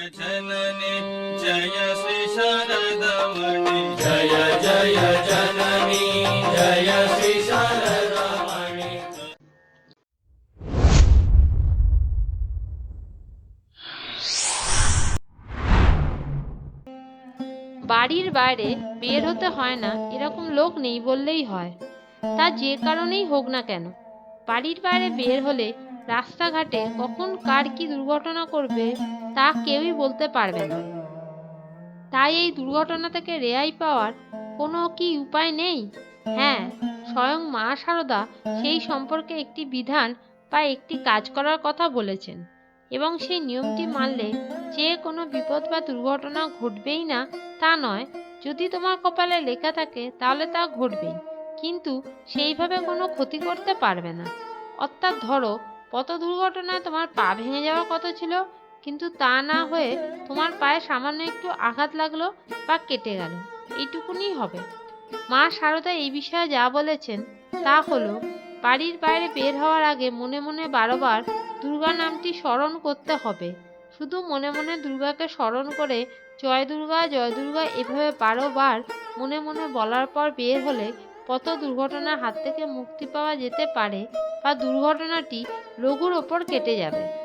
जननी जय श्री शारदमणि जय जय जननी जय श्री शारदामणि বাড়ির বাইরে বের হতে হয় না এরকম লোক নেই বললেই হয় তা যে কারণেই হোক না কেন বাড়ির বাইরে বের হলে রাস্তাঘাটে কখন কার কি দুর্ঘটনা করবে, তা কেউই বলতে পারবে না। তাই এই দুর্ঘটনা থেকে রেহাই পাওয়ার কোনো কি উপায় নেই? হ্যাঁ স্বয়ং মা সারদা সেই সম্পর্কে একটি বিধান বা একটি কাজ করার কথা বলেছেন এবং সেই নিয়মটি মানলে যে কোনো বিপদ বা দুর্ঘটনা ঘটবেই না তা নয়। যদি তোমার কপালে লেখা থাকে, তাহলে তা ঘটবেই, কিন্তু সেইভাবে কোনো ক্ষতি করতে পারবে না। অর্থাৎ ধরো পথ দুর্ঘটনায় তোমার পা ভেঙে যাওয়ার কথা ছিল, কিন্তু তা না হয়ে তোমার পায়ে সামান্য একটু আঘাত লাগল বা কেটে গেল। এইটুকুনি হবে। মা সারদা এই বিষয়ে যা বলেছেন তা হলো, বাড়ির বাইরে বের হওয়ার আগে মনে মনে বারবার দুর্গা নামটি স্মরণ করতে হবে। শুধু মনে মনে দুর্গাকে স্মরণ করে জয় দুর্গা জয় দুর্গা এভাবে বারোবার মনে মনে বলার পর বের হলে কত দুর্ঘটনার হাত থেকে মুক্তি পাওয়া যেতে পারে বা দুর্ঘটনাটি লঘুর ওপর কেটে যাবে।